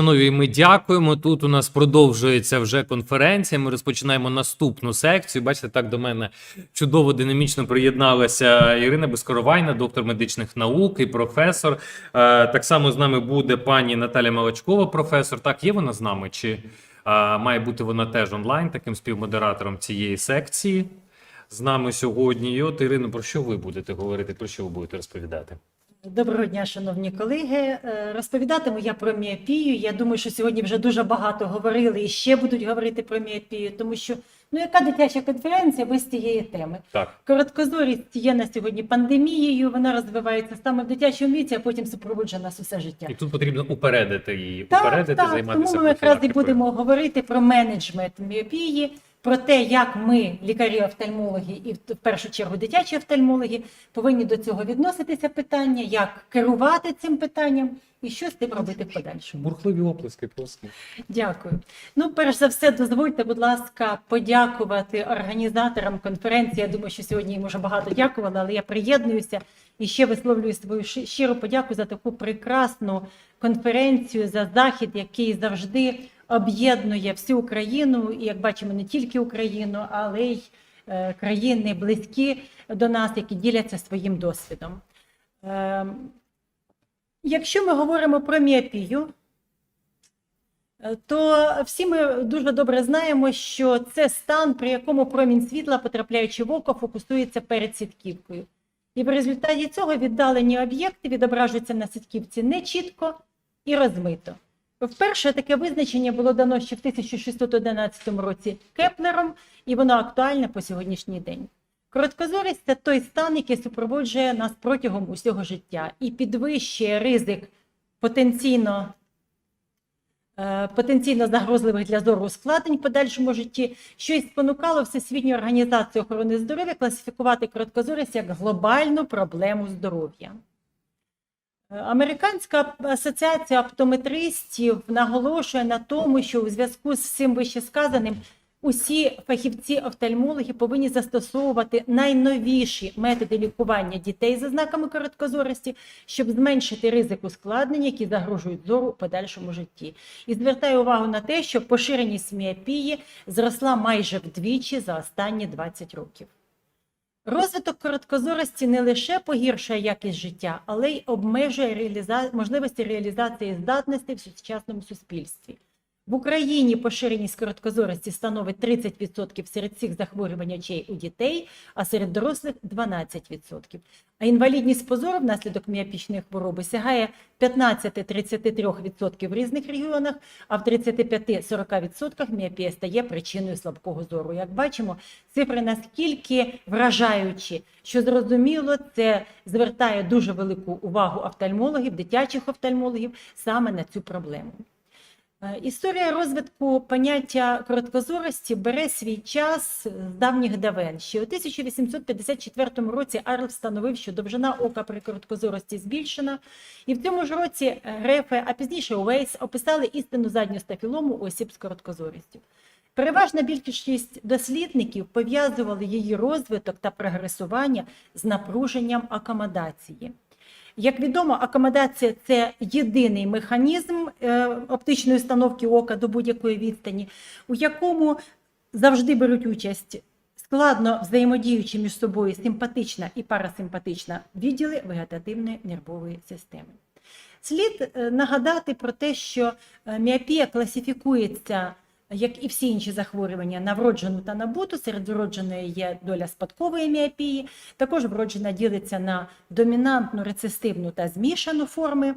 Шановні, ми дякуємо. Тут у нас продовжується вже конференція. Ми розпочинаємо наступну секцію. Бачите, так до мене чудово динамічно приєдналася Ірина Безкоровайна, доктор медичних наук і професор. Е, Так само з нами буде пані Наталя Малачкова, професор. Так, є вона з нами? Чи е, має бути вона теж онлайн, таким співмодератором цієї секції? З нами сьогодні. І от Ірино, про що ви будете говорити? Про що ви будете розповідати? Доброго дня, шановні колеги. Е, Розповідатиму я про міопію. Я думаю, що сьогодні вже дуже багато говорили і ще будуть говорити про міопію, тому що ну яка дитяча конференція без цієї теми? Так. Короткозорість є на сьогодні пандемією. Вона розвивається саме в дитячому віці, а потім супроводжує нас усе життя. І тут потрібно упередити її, Так, упередити, так, займатися тому ми якраз і будемо говорити про менеджмент міопії, про те, як ми, лікарі-офтальмологи, і в першу чергу дитячі офтальмологи, повинні до цього відноситися питання, як керувати цим питанням і що з тим робити в подальшому. Бурхливі оплески просто. Дякую. Ну, перш за все, дозвольте, будь ласка, подякувати організаторам конференції. Я думаю, що сьогодні їм уже багато дякували, але я приєднуюся і ще висловлюю свою щи- щиру подяку за таку прекрасну конференцію, за захід, який завжди об'єднує всю Україну, і як бачимо, не тільки Україну, але й е, країни близькі до нас, які діляться своїм досвідом. Ем, Якщо ми говоримо про міопію, Е, то всі ми дуже добре знаємо, що це стан, при якому промінь світла, потрапляючи в око, фокусується перед сітківкою. І в результаті цього віддалені об'єкти відображуються на сітківці нечітко і розмито. Вперше таке визначення було дано ще в 1611 році Кеплером, і воно актуальне по сьогоднішній день. Короткозорість це той стан, який супроводжує нас протягом усього життя і підвищує ризик потенційно е, потенційно загрозливих для зору ускладнень в подальшому житті, що й спонукало Всесвітню організацію охорони здоров'я класифікувати короткозорість як глобальну проблему здоров'я. Американська асоціація оптометристів наголошує на тому, що у зв'язку з всім вищесказаним усі фахівці-офтальмологи повинні застосовувати найновіші методи лікування дітей за знаками короткозорості, щоб зменшити ризик ускладнень, які загрожують зору у подальшому житті. І звертаю увагу на те, що поширеність міопії зросла майже вдвічі за останні 20 років. Розвиток короткозорості не лише погіршує якість життя, але й обмежує реаліза... можливості реалізації здатностей в сучасному суспільстві. В Україні поширеність короткозорості становить 30% серед всіх захворювань очей у дітей, а серед дорослих 12%. А інвалідність по зору внаслідок міопічної хвороби сягає 15-33% в різних регіонах, а в 35-40% міопія стає причиною слабкого зору. Як бачимо, цифри наскільки вражаючі, що зрозуміло, це звертає дуже велику увагу офтальмологів, дитячих офтальмологів саме на цю проблему. Е, Історія розвитку поняття короткозорості бере свій час з давніх давен. Ще у 1854 році Арл встановив, що довжина ока при короткозорості збільшена, і в цьому ж році Грефе, а пізніше Уейс описали істинну задню стафілому осіб з короткозорістю. Переважна більшість дослідників пов'язували її розвиток та прогресування з напруженням акомодації. Як відомо, акомодація це єдиний механізм е, оптичної установки ока до будь-якої відстані, у якому завжди беруть участь складно взаємодіючи між собою симпатична і парасимпатична відділи вегетативної нервової системи. Слід е, нагадати про те, що е, міопія класифікується як і всі інші захворювання, на вроджену та набуту. Серед вродженої є доля спадкової міопії. Також вроджена ділиться на домінантну, рецесивну та змішану форми.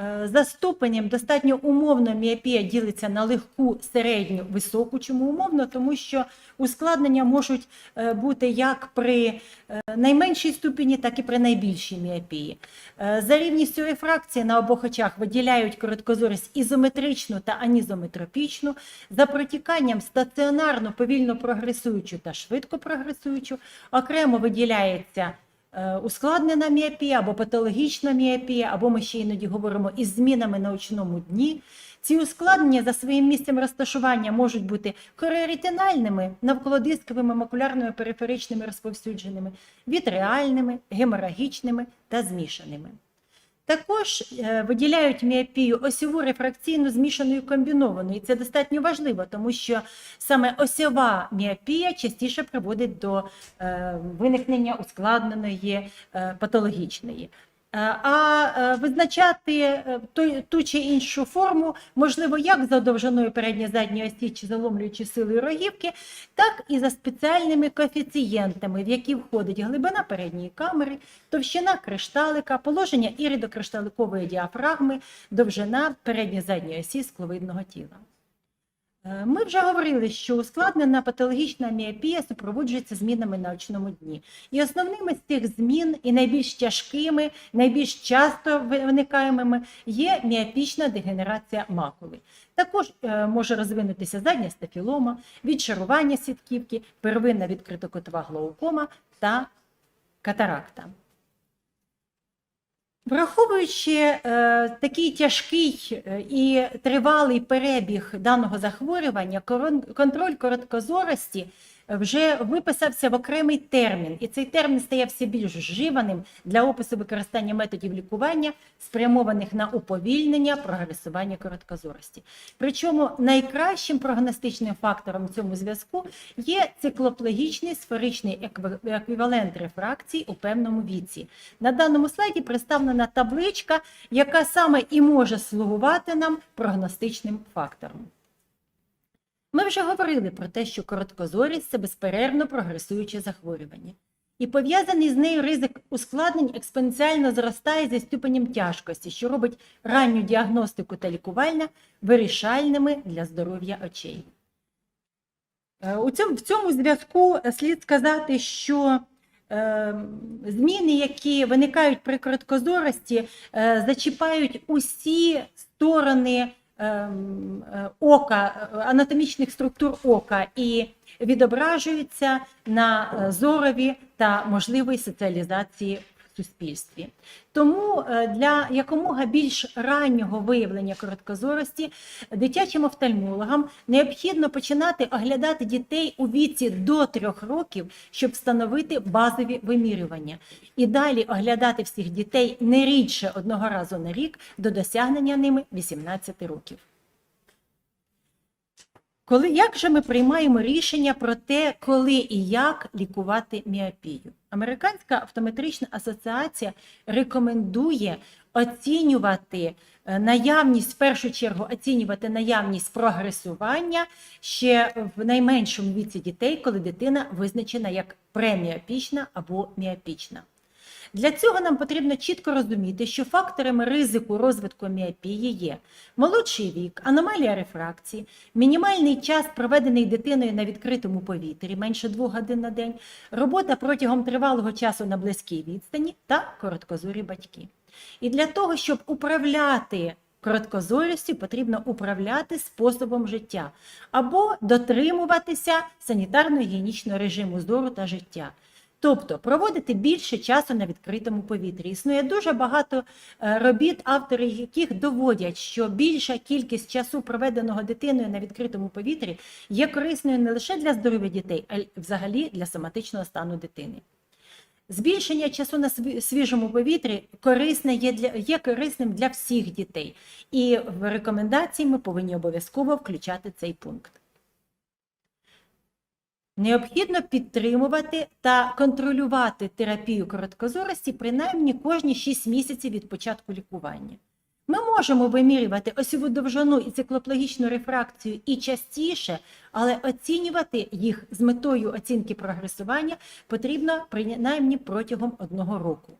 Е, За ступенем достатньо умовно міопія ділиться на легку, середню, високу. Чому умовно? Тому що ускладнення можуть е, бути як при е, найменшій ступені, так і при найбільшій міопії. За рівністю рефракції на обох очах виділяють короткозорість ізометричну та анізометропічну, за протіканням стаціонарно повільно прогресуючу та швидко прогресуючу, окремо виділяється ускладнена міопія або патологічна міопія, або ми ще іноді говоримо із змінами на очному дні. Ці ускладнення за своїм місцем розташування можуть бути кореретинальними, навколодисковими, макулярними, периферичними розповсюдженими, вітреальними, геморагічними та змішаними. Також е, виділяють міопію осьову рефракційну змішану і комбіновану. І це достатньо важливо, тому що саме осьова міопія частіше приводить до е, виникнення ускладненої е, патологічної. Е, А е, визначати е, ту чи іншу форму можливо як за довжиною передньої задньої осі чи заломлюючи силою рогівки, так і за спеціальними коефіцієнтами, в які входить глибина передньої камери, товщина кришталика, положення іридокришталикової діафрагми, довжина передньої задньої осі скловидного тіла. Е, Ми вже говорили, що ускладнена патологічна міопія супроводжується змінами на очному дні. І основними з цих змін, і найбільш тяжкими, найбільш часто ви- виникаємими є міопічна дегенерація макули. Також е, може розвинутися задня стафілома, відшарування сітківки, первинна відкритокотова глаукома та катаракта. Враховуючи е, такий тяжкий е, і тривалий перебіг даного захворювання, контроль короткозорості вже виписався в окремий термін, і цей термін стає все більш вживаним для опису використання методів лікування, спрямованих на уповільнення прогресування короткозорості. Причому найкращим прогностичним фактором в цьому зв'язку є циклоплегічний сферичний еквівалент рефракцій у певному віці. На даному слайді представлена табличка, яка саме і може слугувати нам прогностичним фактором. Ми вже говорили про те, що короткозорість це безперервно прогресуюче захворювання. І пов'язаний з нею ризик ускладнень експоненціально зростає зі ступенем тяжкості, що робить ранню діагностику та лікування вирішальними для здоров'я очей. Е, У цьому, в цьому зв'язку слід сказати, що е, зміни, які виникають при короткозорості, е, зачіпають усі сторони ока, е, анатомічних структур ока і відображуються на е, зорові та можливій соціалізації суспільстві. Тому е, для якомога більш раннього виявлення короткозорості дитячим офтальмологам необхідно починати оглядати дітей у віці до трьох років, щоб встановити базові вимірювання, і далі оглядати всіх дітей не рідше одного разу на рік до досягнення ними 18 років. Коли, як же ми приймаємо рішення про те, коли і як лікувати міопію? Американська автометрична асоціація рекомендує оцінювати е, наявність, в першу чергу, оцінювати наявність прогресування ще в найменшому віці дітей, коли дитина визначена як преміопічна або міопічна. Для цього нам потрібно чітко розуміти, що факторами ризику розвитку міопії є молодший вік, аномалія рефракції, мінімальний час, проведений дитиною на відкритому повітрі, менше двох годин на день, робота протягом тривалого часу на близькій відстані та короткозорі батьки. І для того, щоб управляти короткозорістю, потрібно управляти способом життя або дотримуватися санітарно-гігієнічного режиму зору та життя. Тобто проводити більше часу на відкритому повітрі. Існує дуже багато е, робіт, автори яких доводять, що більша кількість часу, проведеного дитиною на відкритому повітрі, є корисною не лише для здоров'я дітей, а й взагалі для соматичного стану дитини. Збільшення часу на свіжому повітрі корисне є, для, є корисним для всіх дітей. І в рекомендації ми повинні обов'язково включати цей пункт. Необхідно підтримувати та контролювати терапію короткозорості принаймні кожні 6 місяців від початку лікування. Ми можемо вимірювати осьову довжину і циклоплогічну рефракцію і частіше, але оцінювати їх з метою оцінки прогресування потрібно принаймні протягом одного року.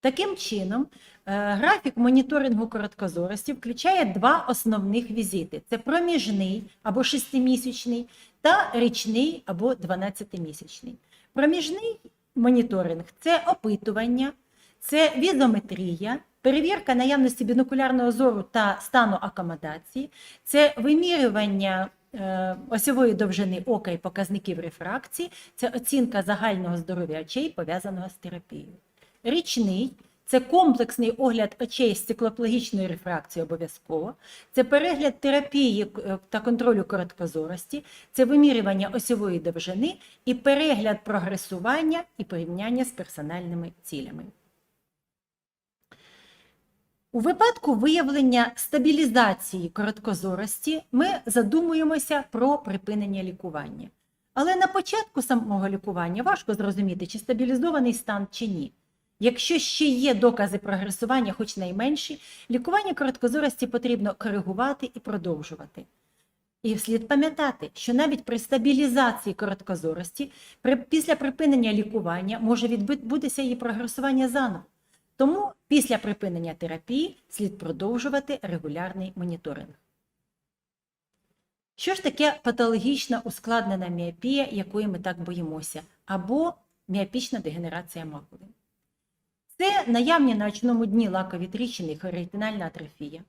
Таким чином, е, графік моніторингу короткозорості включає два основних візити: це проміжний або шестимісячний та річний або 12-місячний. Проміжний моніторинг це опитування, це візометрія, перевірка наявності бінокулярного зору та стану акомодації, це вимірювання е, осьової довжини ока і показників рефракції, це оцінка загального здоров'я очей, пов'язаного з терапією. Річний це комплексний огляд очей з циклоплогічною рефракцією обов'язково, це перегляд терапії е, та контролю короткозорості, це вимірювання осьової довжини і перегляд прогресування і порівняння з персональними цілями. У випадку виявлення стабілізації короткозорості ми задумуємося про припинення лікування. Але на початку самого лікування важко зрозуміти, чи стабілізований стан чи ні. Якщо ще є докази прогресування, хоч найменші, лікування короткозорості потрібно коригувати і продовжувати. І слід пам'ятати, що навіть при стабілізації короткозорості, при, після припинення лікування може відбутися її прогресування заново. Тому після припинення терапії слід продовжувати регулярний моніторинг. Що ж таке патологічна ускладнена міопія, якої ми так боїмося, або міопічна дегенерація макули? Це наявні на очному дні лакові тріщини і хорейтинальна атрофія.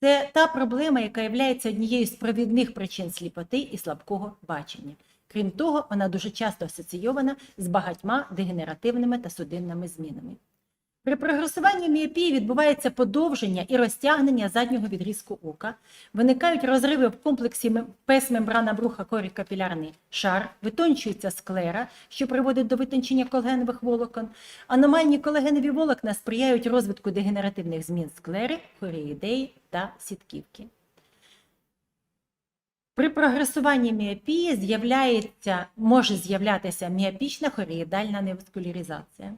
Це та проблема, яка є однією з провідних причин сліпоти і слабкого бачення. Крім того, вона дуже часто асоційована з багатьма дегенеративними та судинними змінами. При прогресуванні міопії відбувається подовження і розтягнення заднього відрізку ока, виникають розриви в комплексі пес-мембрана бруха корі капілярний шар, витончується склера, що приводить до витончення колагенових волокон. Аномальні колагенові волокна сприяють розвитку дегенеративних змін склери, хоріїдеї та сітківки. При прогресуванні міопії з'являється, може з'являтися міопічна хоріїдальна неваскуляризація.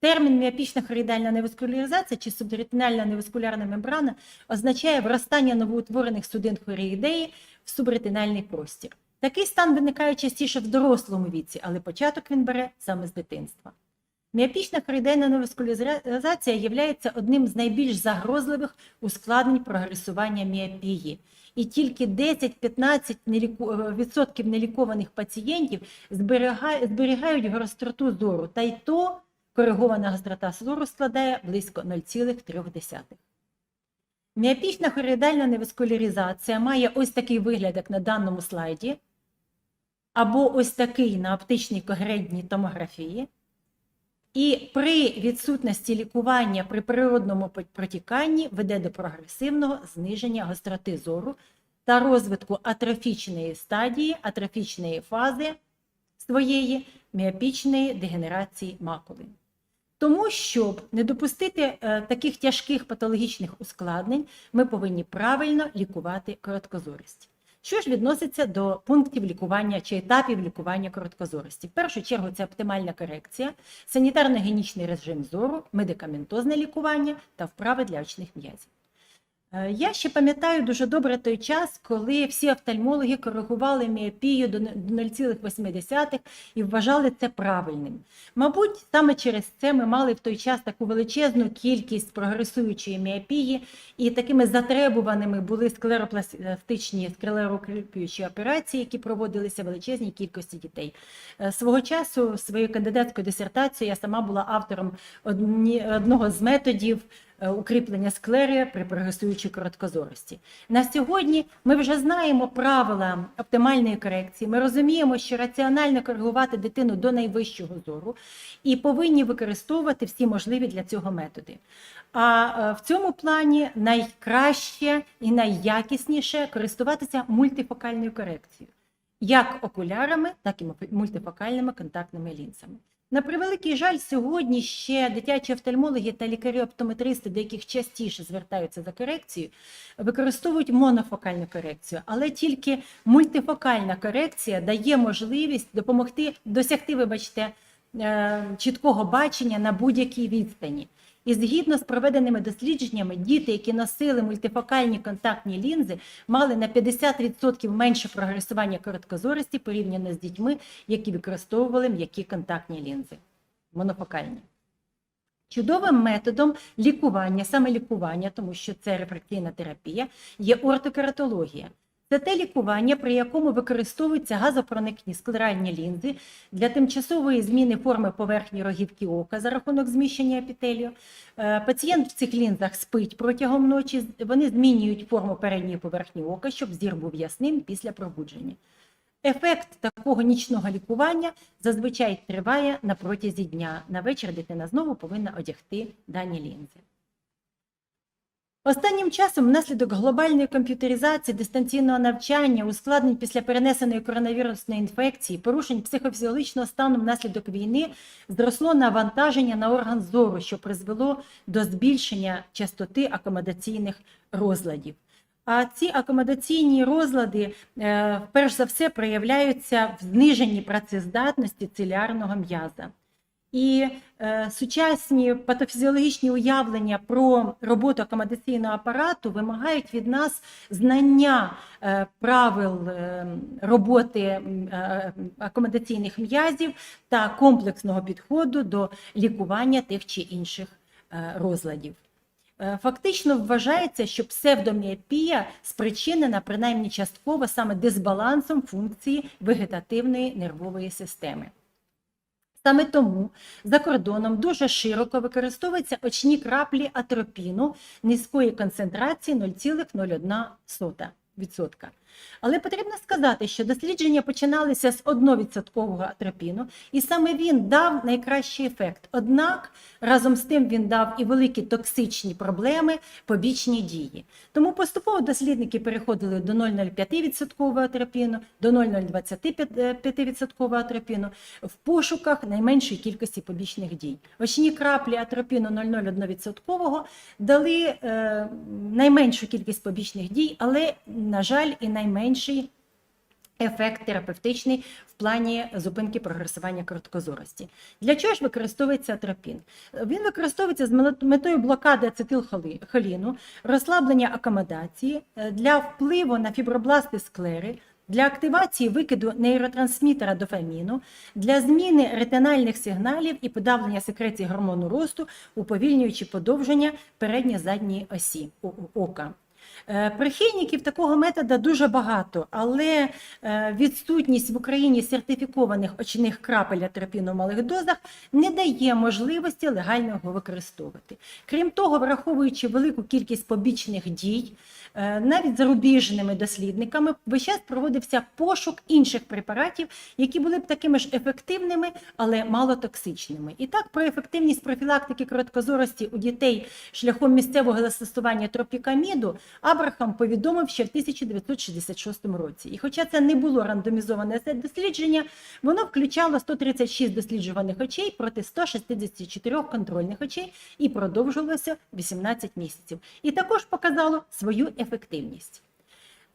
Термін міопічна хоріїдальна неваскуляризація чи субретинальна неваскулярна мембрана означає вростання новоутворених судин хоріїдеї в субретинальний простір. Такий стан виникає частіше в дорослому віці, але початок він бере саме з дитинства. Міопічна хоріїдальна неваскуляризація є одним з найбільш загрозливих ускладнень прогресування міопії. І тільки 10-15% відсотків нелікованих пацієнтів зберігають, зберігають гостроту зору, та й то Коригована гострота зору складає близько 0,3. Міопічна хоріїдальна неваскуляризація має ось такий вигляд, як на даному слайді, або ось такий на оптичній когерентній томографії. І при відсутності лікування при природному протіканні веде до прогресивного зниження гостроти зору та розвитку атрофічної стадії, атрофічної фази своєї міопічної дегенерації макули. Тому, щоб не допустити е, таких тяжких патологічних ускладнень, ми повинні правильно лікувати короткозорість. Що ж відноситься до пунктів лікування чи етапів лікування короткозорості? В першу чергу це оптимальна корекція, санітарно-генічний режим зору, медикаментозне лікування та вправи для очних м'язів. Е, Я ще пам'ятаю дуже добре той час, коли всі офтальмологи коригували міопію до 0,8 і вважали це правильним. Мабуть, саме через це ми мали в той час таку величезну кількість прогресуючої міопії, і такими затребуваними були склеропластичні склерокріпуючі операції, які проводилися величезній кількості дітей. Е, Свого часу своєю кандидатською дисертацією я сама була автором одні- одного з методів укріплення склери при прогресуючій короткозорості. На сьогодні ми вже знаємо правила оптимальної корекції. Ми розуміємо, що раціонально коригувати дитину до найвищого зору і повинні використовувати всі можливі для цього методи. А е, в цьому плані найкраще і найякісніше користуватися мультифокальною корекцією, як окулярами, так і мультифокальними контактними лінзами. На превеликий жаль, сьогодні ще дитячі офтальмологи та лікарі-оптометристи, до яких частіше звертаються за корекцією, використовують монофокальну корекцію, але тільки мультифокальна корекція дає можливість допомогти досягти, вибачте, е, чіткого бачення на будь-якій відстані. І згідно з проведеними дослідженнями, діти, які носили мультифокальні контактні лінзи, мали на 50% менше прогресування короткозорості порівняно з дітьми, які використовували м'які контактні лінзи, монофокальні. Чудовим методом лікування, саме лікування, тому що це рефракційна терапія, є ортокератологія. Це те лікування, при якому використовуються газопроникні склеральні лінзи для тимчасової зміни форми поверхні рогівки ока за рахунок зміщення епітелію. Е, Пацієнт в цих лінзах спить протягом ночі, вони змінюють форму передньої поверхні ока, щоб зір був ясним після пробудження. Ефект такого нічного лікування зазвичай триває на протязі дня. На вечір дитина знову повинна одягти дані лінзи. Останнім часом, внаслідок глобальної комп'ютеризації, дистанційного навчання, ускладнень після перенесеної коронавірусної інфекції, порушень психофізіологічного стану внаслідок війни, зросло навантаження на орган зору, що призвело до збільшення частоти акомодаційних розладів. А ці акомодаційні розлади, е, перш за все, проявляються в зниженні працездатності цилярного м'яза. І е, сучасні патофізіологічні уявлення про роботу акомодаційного апарату вимагають від нас знання е, правил е, роботи е, акомодаційних м'язів та комплексного підходу до лікування тих чи інших е, розладів. Е, Фактично вважається, що псевдоміопія спричинена принаймні частково саме дисбалансом функції вегетативної нервової системи. Саме тому за кордоном дуже широко використовуються очні краплі атропіну низької концентрації 0,01%. Але потрібно сказати, що дослідження починалися з 1% атропіну, і саме він дав найкращий ефект. Однак разом з тим він дав і великі токсичні проблеми, побічні дії. Тому поступово дослідники переходили до 0,05% атропіну, до 0,25% атропіну в пошуках найменшої кількості побічних дій. Очні краплі атропіну 0,01% дали е, найменшу кількість побічних дій, але, на жаль, і найменший ефект терапевтичний в плані зупинки прогресування короткозорості. Для чого ж використовується атропін? Він використовується з метою блокади ацетилхоліну, розслаблення акомодації е, для впливу на фібробласти склери, для активації викиду нейротрансмітера дофаміну, для зміни ретинальних сигналів і подавлення секреції гормону росту, уповільнюючи подовження передньо-задньої осі о- ока. Е, Прихильників такого методу дуже багато, але е, відсутність в Україні сертифікованих очних крапель атропіну в малих дозах не дає можливості легально його використовувати. Крім того, враховуючи велику кількість побічних дій, навіть зарубіжними дослідниками весь час проводився пошук інших препаратів, які були б такими ж ефективними, але малотоксичними. І так, про ефективність профілактики короткозорості у дітей шляхом місцевого застосування тропікаміду Абрахам повідомив ще в 1966 році. І хоча це не було рандомізоване дослідження, воно включало 136 досліджуваних очей проти 164 контрольних очей і продовжувалося 18 місяців. І також показало свою ефективність.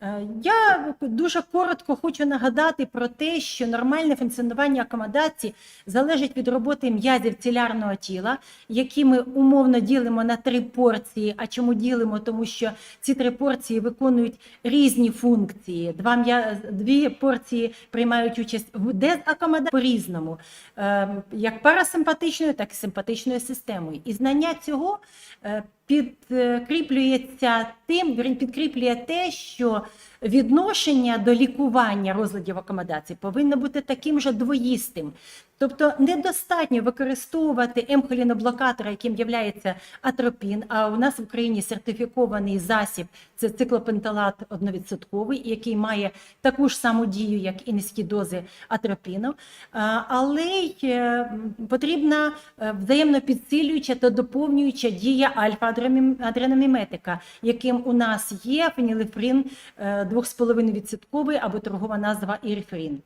Е, Я дуже коротко хочу нагадати про те, що нормальне функціонування акомодації залежить від роботи м'язів цілярного тіла, які ми умовно ділимо на три порції. А чому ділимо? Тому що ці три порції виконують різні функції. Два. Дві порції приймають участь в дезакомодації по-різному, е, як парасимпатичною, так і симпатичною системою. І знання цього е, підкріплюється тим, він підкріплює те, що відношення до лікування розладів акомодації повинно бути таким же двоїстим. Тобто недостатньо використовувати емхоліноблокатора, яким є атропін, а у нас в Україні сертифікований засіб це циклопенталат 1%, який має таку ж саму дію, як і низькі дози атропіну, але е, потрібна е, взаємно підсилююча та доповнююча дія альфа-адреноміметика, яким у нас є фенілефрин е, 2,5% або торгова назва ірифрин.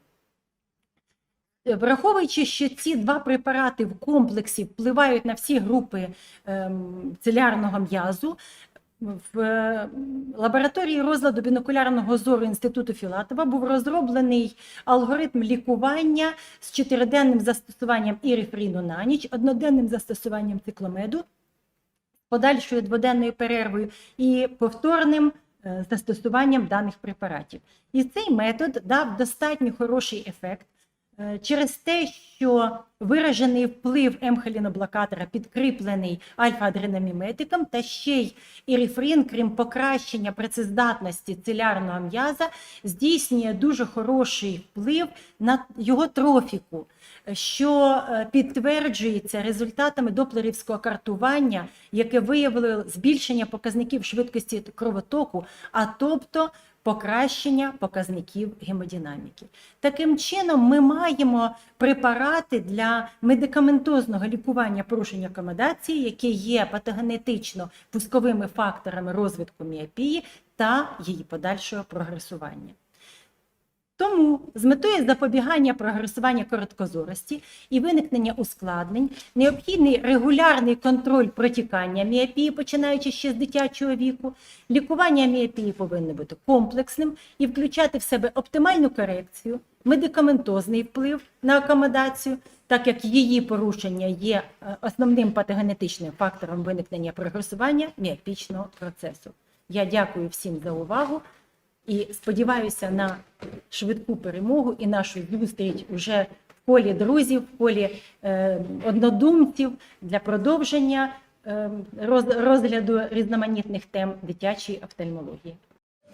Враховуючи, що ці два препарати в комплексі впливають на всі групи ем, цилярного м'язу, в е, лабораторії розладу бінокулярного зору Інституту Філатова був розроблений алгоритм лікування з чотириденним застосуванням ірифріну на ніч, одноденним застосуванням цикломеду, подальшою дводенною перервою і повторним е, застосуванням даних препаратів. І цей метод дав достатньо хороший ефект. Е, Через те, що виражений вплив емхоліноблокатора підкріплений альфа-адреноміметиком, та ще й ірифрин, крім покращення працездатності цилярного м'яза, здійснює дуже хороший вплив на його трофіку, що е, підтверджується результатами доплерівського картування, яке виявило збільшення показників швидкості кровотоку, а тобто покращення показників гемодинаміки. Таким чином, ми маємо препарати для медикаментозного лікування порушень акомодації, які є патогенетично пусковими факторами розвитку міопії та її подальшого прогресування. Тому з метою запобігання прогресування короткозорості і виникнення ускладнень необхідний регулярний контроль протікання міопії, починаючи ще з дитячого віку. Лікування міопії повинно бути комплексним і включати в себе оптимальну корекцію, медикаментозний вплив на акомодацію, так як її порушення є е, основним патогенетичним фактором виникнення прогресування міопічного процесу. Я дякую всім за увагу. І сподіваюся на швидку перемогу і нашу зустріч уже в колі друзів, в колі е, однодумців для продовження е, роз, розгляду різноманітних тем дитячої офтальмології.